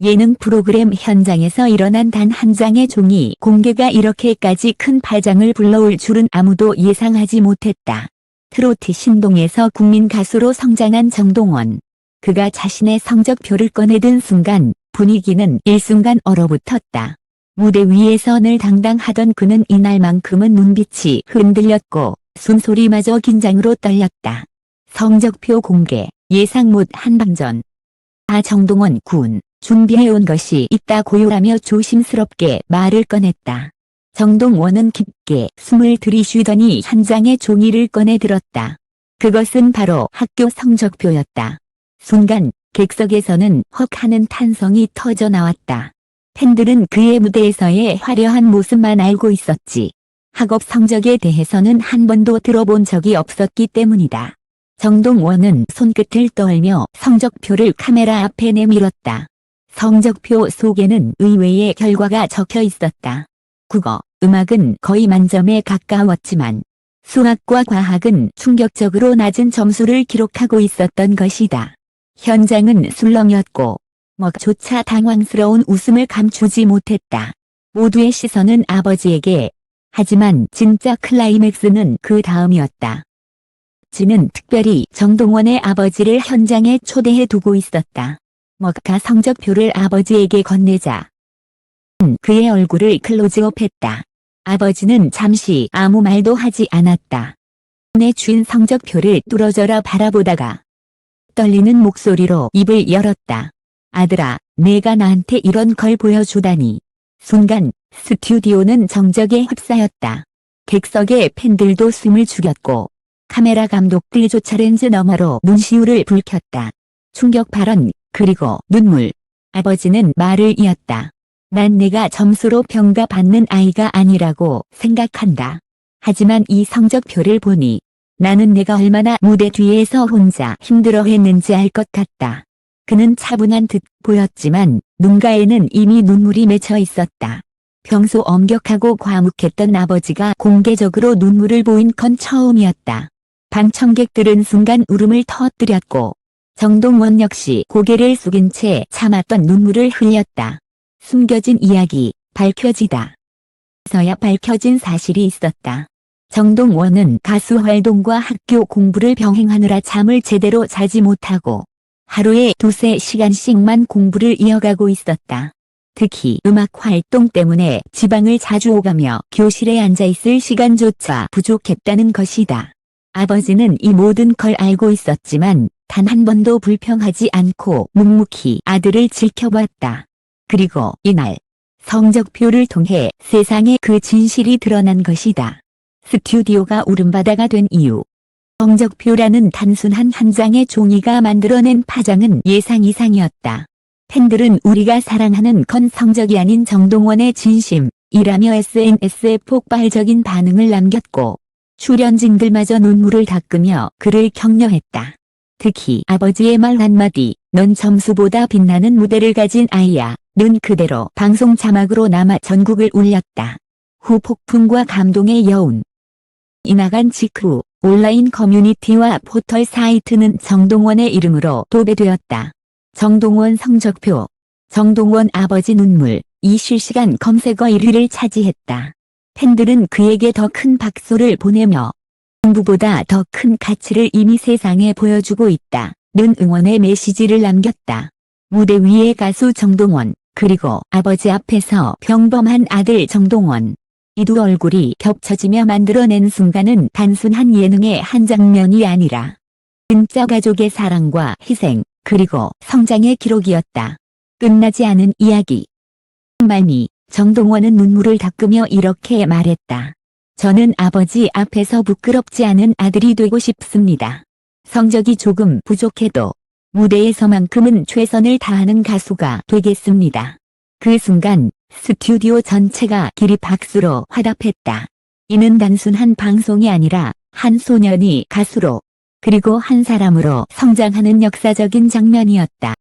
예능 프로그램 현장에서 일어난 단 한 장의 종이 공개가 이렇게까지 큰 파장을 불러올 줄은 아무도 예상하지 못했다. 트로트 신동에서 국민 가수로 성장한 정동원. 그가 자신의 성적표를 꺼내든 순간 분위기는 일순간 얼어붙었다. 무대 위에서 늘 당당하던 그는 이날만큼은 눈빛이 흔들렸고 숨소리마저 긴장으로 떨렸다. 성적표 공개, 예상 못 한방전. 아 정동원 군, 준비해온 것이 있다 고요하며 조심스럽게 말을 꺼냈다. 정동원은 깊게 숨을 들이쉬더니 한 장의 종이를 꺼내 들었다. 그것은 바로 학교 성적표였다. 순간 객석에서는 헉 하는 탄성이 터져 나왔다. 팬들은 그의 무대에서의 화려한 모습만 알고 있었지. 학업 성적에 대해서는 한 번도 들어본 적이 없었기 때문이다. 정동원은 손끝을 떨며 성적표를 카메라 앞에 내밀었다. 성적표 속에는 의외의 결과가 적혀 있었다. 국어, 음악은 거의 만점에 가까웠지만 수학과 과학은 충격적으로 낮은 점수를 기록하고 있었던 것이다. 현장은 술렁였고 먹조차 당황스러운 웃음을 감추지 못했다. 모두의 시선은 아버지에게 하지만 진짜 클라이맥스는 그 다음이었다. 지는 특별히 정동원의 아버지를 현장에 초대해 두고 있었다. 먹가 성적표를 아버지에게 건네자 그의 얼굴을 클로즈업했다. 아버지는 잠시 아무 말도 하지 않았다. 내쥔 성적표를 뚫어져라 바라보다가 떨리는 목소리로 입을 열었다. 아들아, 내가 나한테 이런 걸 보여주다니. 순간 스튜디오는 정적에 휩싸였다. 객석의 팬들도 숨을 죽였고 카메라 감독들조차 렌즈 너머로 눈시울을 붉혔다. 충격 발언 그리고 눈물. 아버지는 말을 이었다. 난 내가 점수로 평가받는 아이가 아니라고 생각한다. 하지만 이 성적표를 보니 나는 내가 얼마나 무대 뒤에서 혼자 힘들어했는지 알 것 같다. 그는 차분한 듯 보였지만 눈가에는 이미 눈물이 맺혀 있었다. 평소 엄격하고 과묵했던 아버지가 공개적으로 눈물을 보인 건 처음이었다. 방청객들은 순간 울음을 터뜨렸고 정동원 역시 고개를 숙인 채 참았던 눈물을 흘렸다. 숨겨진 이야기, 밝혀지다. 서야 밝혀진 사실이 있었다. 정동원은 가수 활동과 학교 공부를 병행하느라 잠을 제대로 자지 못하고 하루에 두세 시간씩만 공부를 이어가고 있었다. 특히 음악 활동 때문에 지방을 자주 오가며 교실에 앉아있을 시간조차 부족했다는 것이다. 아버지는 이 모든 걸 알고 있었지만 단 한 번도 불평하지 않고 묵묵히 아들을 지켜봤다. 그리고 이날 성적표를 통해 세상에 그 진실이 드러난 것이다. 스튜디오가 울음바다가 된 이유. 성적표라는 단순한 한 장의 종이가 만들어낸 파장은 예상 이상이었다. 팬들은 우리가 사랑하는 건 성적이 아닌 정동원의 진심이라며 SNS에 폭발적인 반응을 남겼고 출연진들마저 눈물을 닦으며 그를 격려했다. 특히 아버지의 말 한마디, 넌 점수보다 빛나는 무대를 가진 아이야. 는 그대로 방송 자막으로 남아 전국을 울렸다. 후 폭풍과 감동의 여운. 이 나간 직후 온라인 커뮤니티와 포털 사이트는 정동원의 이름으로 도배되었다. 정동원 성적표, 정동원 아버지 눈물, 이 실시간 검색어 1위를 차지했다. 팬들은 그에게 더 큰 박수를 보내며 공부보다 더 큰 가치를 이미 세상에 보여주고 있다. 는 응원의 메시지를 남겼다. 무대 위의 가수 정동원, 그리고 아버지 앞에서 평범한 아들 정동원. 이 두 얼굴이 겹쳐지며 만들어낸 순간은 단순한 예능의 한 장면이 아니라 진짜 가족의 사랑과 희생, 그리고 성장의 기록이었다. 끝나지 않은 이야기. 말미, 정동원은 눈물을 닦으며 이렇게 말했다. 저는 아버지 앞에서 부끄럽지 않은 아들이 되고 싶습니다. 성적이 조금 부족해도 무대에서만큼은 최선을 다하는 가수가 되겠습니다. 그 순간 스튜디오 전체가 기립 박수로 화답했다. 이는 단순한 방송이 아니라 한 소년이 가수로 그리고 한 사람으로 성장하는 역사적인 장면이었다.